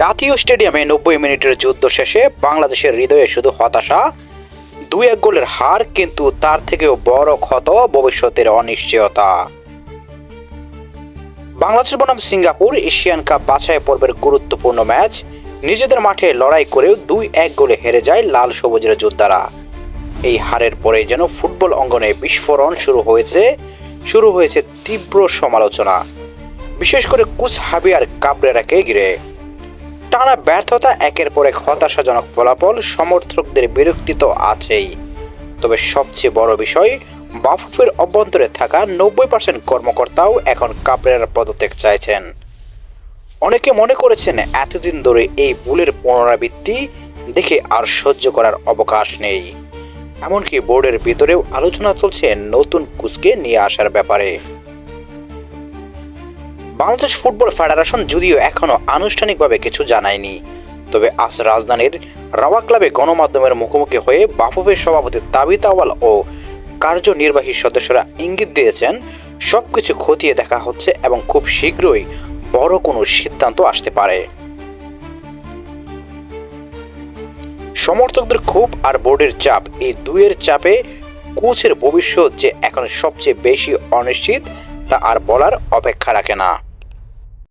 জাতীয় স্টেডিয়ামে নব্বই মিনিটের যুদ্ধ শেষে বাংলাদেশের হৃদয়ে শুধু হতাশা দুই এক গোলের হার কিন্তু তার থেকেও বড় ক্ষত ভবিষ্যতের অনিশ্চয়তা। বাংলাদেশ বনাম সিঙ্গাপুর এশিয়ান কাপ বাছাই পর্বের গুরুত্বপূর্ণ ম্যাচ, নিজেদের মাঠে লড়াই করেও দুই এক গোলে হেরে যায় লাল সবুজের যোদ্ধারা। এই হারের পরে যেন ফুটবল অঙ্গনে বিস্ফোরণ শুরু হয়েছে শুরু হয়েছে তীব্র সমালোচনা। বিশেষ করে কুচ হাবিয়ার কাবরেরাকে ঘিরে। টানা ব্যর্থতা একের পর এক হতাশাজনক ফলাফল সমর্থকদের বিরক্তি তো আছেই। তবে সবচেয়ে বড় বিষয়, বাফুফের অভ্যন্তরে থাকা নব্বই পার্সেন্ট কর্মকর্তাও এখন কাবরেরার পদত্যাগ চাইছেন। অনেকে মনে করেছেন এতদিন ধরে এই ভুলের পুনরাবৃত্তি দেখে আর সহ্য করার অবকাশ নেই। এমনকি বোর্ডের ভিতরেও আলোচনা চলছে নতুন কুচকে নিয়ে আসার ব্যাপারে। বাংলাদেশ ফুটবল ফেডারেশন যদিও এখনও আনুষ্ঠানিকভাবে কিছু জানায়নি। তবে আজ রাজধানীর রাওয়া ক্লাবে গণমাধ্যমের মুখোমুখি হয়ে বাফুফের সভাপতি তাবিত আওয়াল ও কার্যনির্বাহী সদস্যরা ইঙ্গিত দিয়েছেন সব কিছু খতিয়ে দেখা হচ্ছে এবং খুব শীঘ্রই বড় কোনো সিদ্ধান্ত আসতে পারে। সমর্থকদের ক্ষোভ আর বোর্ডের চাপ, এই দুয়ের চাপে কোচের ভবিষ্যৎ যে এখন সবচেয়ে বেশি অনিশ্চিত, তা আর বলার অপেক্ষা রাখে না।